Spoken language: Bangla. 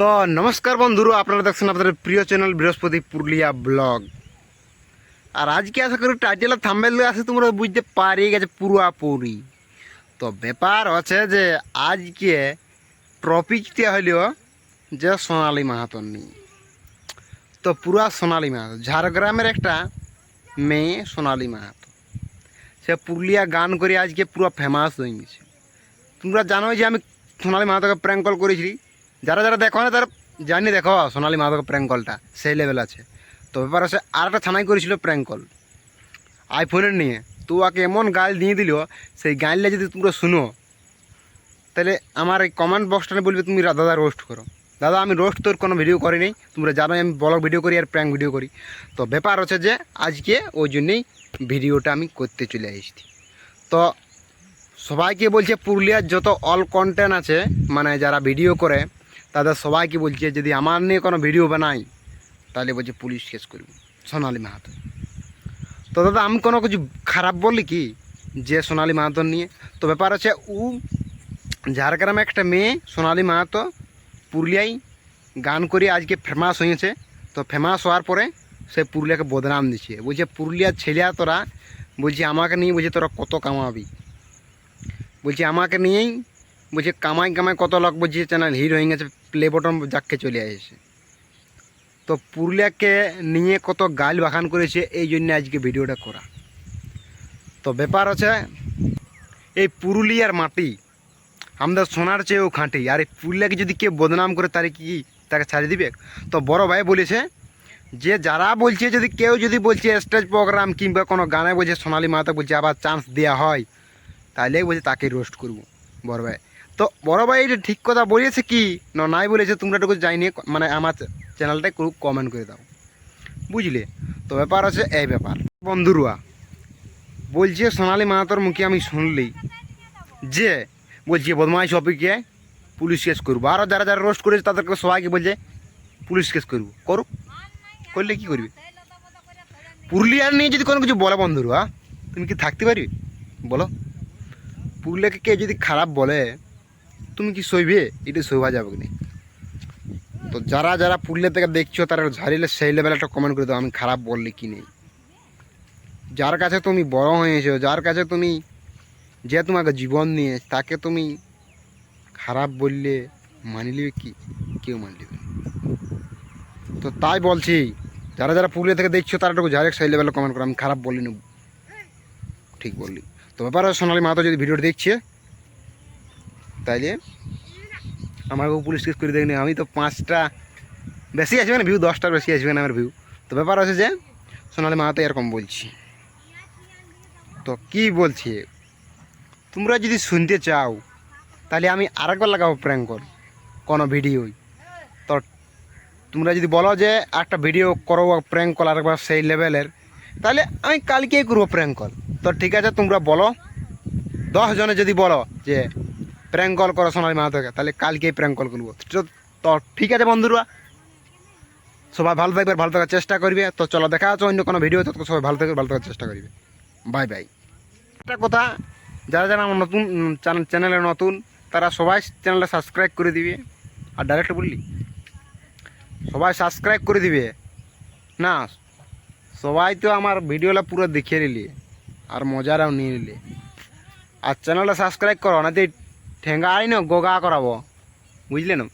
তো নমস্কার বন্ধুরা, আপনারা দেখছেন আপনাদের প্রিয় চ্যানেল বৃহস্পতি পুরুলিয়া ব্লগ আর আজকে আশা করি টাইটেল থাম্বেল আছে, তোমরা বুঝতে পারি গেছে পুরোপুরি তো ব্যাপার আছে যে, আজকে টপিকটা হইল যে সোনালী মাহাতর নিয়ে তো পুরা সোনালী মাহাতো ঝাড়গ্রামের একটা মেয়ে সোনালী মাহাতো সে পুরুলিয়া গান করে আজকে পুরো ফেমাস হয়ে গেছে। তোমরা জানো যে আমি সোনালী মাহাতোকে প্র্যাঙ্ক কল করেছি যারা যারা দেখো না, তারা জানি দেখো, সোনালী মাহাতোকে প্র্যাঙ্ক কলটা সেই লেভেল আছে। তো ব্যাপার হচ্ছে আর একটা থানায় করেছিল প্র্যাঙ্ক কল আইফোনের নিয়ে। তো ওকে এমন গাল দিয়ে দিল, সেই গাইলটা যদি তোমরা শুনো, তাহলে আমার এই কমেন্ট বক্সটা বলবে, তুমি দাদা রোস্ট করো। দাদা, আমি রোস্ট তোর কোনো ভিডিও করিনি, তোমরা জানো আমি ব্লগ ভিডিও করি আর প্র্যাঙ্ক ভিডিও করি। তো ব্যাপার হচ্ছে যে, আজকে ওই জন্যেই ভিডিওটা আমি করতে চলে এসেছি। তো সবাইকে বলছে, পুরুলিয়ার যত অল কন্টেন্ট আছে মানে যারা ভিডিও করে তাদের সবাইকে বলছে, যদি আমার নিয়ে কোনো ভিডিও বানাই, তাহলে বলছে পুলিশ কেস করব। সোনালী মাহাতো। তো দাদা, আমি কোনো কিছু খারাপ বললি কি? যে সোনালী মাহাতোর নিয়ে? তো ব্যাপার আছে ও ঝাড়গ্রামে একটা মেয়ে, সোনালী মাহাতো, পুরুলিয়ায় গান করে আজকে ফেমাস হয়েছে। তো ফেমাস হওয়ার পরে সে পুরুলিয়াকে বদনাম দিচ্ছে। বলছে, পুরুলিয়ার ছেলেরা তোরা? বলছে, আমাকে নিয়ে বলছে, তোরা কত কামাবি? বলছে, আমাকে নিয়েই? বলছে, কামাই কামাই কত লোক বলছে চ্যানেল হিট হয়ে গেছে প্লে বটন যাকে চলে আসে। তো পুরুলিয়াকে নিয়ে কত গাল বাখান করেছে, এই জন্য আজকে ভিডিওটা করা। তো ব্যাপার আছে এই পুরুলিয়ার মাটি, আমাদের সোনার চেয়েও খাঁটি, আর এই পুরুলিয়াকে যদি কেউ বদনাম করে তার কি তাকে ছাড়িয়ে দিবে? তো বড় ভাই বলেছে যে, যারা বলছে, যদি কেউ যদি বলছে স্টেজ প্রোগ্রাম কিংবা কোনো গানে বলছে, সোনালি মাতা বলছে, আবার চান্স দেওয়া হয় তাহলে বলছে তাকে রোস্ট করব, বড় ভাই। তো বড় ভাই এটা ঠিক কথা বলেছে কি? না, নাই বলেছে, তোমরা একটু যাইনি মানে আমার চ্যানেলটায় খুব কমেন্ট করে দাও। বুঝলে? তো ব্যাপার আছে এই ব্যাপার। বন্ধুরা বলছে সোনালী মাহাতোর মুখে আমি শুনলি যে, বলছে বদমাইশ অপিকে পুলিশ কেস করব। আরও যারা যারা রোস্ট করেছে তাদেরকে সবাইকে বলছে পুলিশ কেস করব। করুক। করলে কি করবে? পুরুলিয়ার নিয়ে যদি কোনো কিছু বলে বন্ধুরা তুমি কি থাকতে পারবে? বলো। পুরুলিয়াকে কে যদি খারাপ বলে তুমি কি সইবে? এটা সইবা যাবে না তো যারা যারা পুরুলিয়া থেকে দেখছ, তারা ঝাড়িলে সেই লেভেলে একটা কমেন্ট করে দাও, আমি খারাপ বললে কি নেই? যার কাছে তুমি বড় হয়েছো, যার কাছে তুমি যে তোমাকে জীবন নিয়ে, তাকে তুমি খারাপ বললে মানি লিবে কি? কেউ মানি লিবে তো তাই বলছি, যারা যারা পুরুলিয়া থেকে দেখছ, তারা একটু ডাইরেক্ট সেই লেভেলে কমেন্ট করো, আমি খারাপ বললি না ঠিক বললি। তো ব্যাপার সোনালী মাহাতো যদি ভিডিওটা দেখছে তাইলে আমাকেও পুলিশ কেস করে দেখনি আমি তো পাঁচটা বেশি আসবে না ভিউ দশটার বেশি আসবে না আমার ভিউ তো ব্যাপার হচ্ছে যে, সোনালী মাহাতো এরকম বলছি। তো কি বলছি? তোমরা যদি শুনতে চাও, তাহলে আমি আরেকবার লাগাবো প্র্যাঙ্ক কোনো ভিডিওই তো তোমরা যদি বলো যে, একটা ভিডিও করো প্র্যাঙ্ক কল আরেকবার সেই লেভেলের তাহলে আমি কালকেই করব প্র্যাঙ্ক কল তো ঠিক আছে, তোমরা বলো। দশ জনে যদি বলো যে প্র্যাঙ্ক কল করো সোনালী মাহাতোকে, তাহলে কালকেই প্র্যাঙ্ক কল করব। তো- ঠিক আছে বন্ধুরা। সবাই ভালো থাকবে, ভালো থাকার চেষ্টা করবে। তো চলো দেখা আছে অন্য কোনো ভিডিও তো সবাই ভালো থাকবে, ভালো থাকার চেষ্টা করবে। বাই বাই একটা কথা, যারা যারা আমার নতুন চ্যানেলে নতুন, তারা সবাই চ্যানেলে সাবস্ক্রাইব করে দিবে। আর ডাইরেক্ট বললি? সবাই সাবস্ক্রাইব করে দিবে। না, সবাই তো আমার ভিডিওটা পুরো দেখিয়ে নিলি, আর মজারাও নিয়ে নিলি। আর চ্যানেলটা সাবস্ক্রাইব করো না ঠেঙ্গা আইন গোগা করাবো। বুঝলে না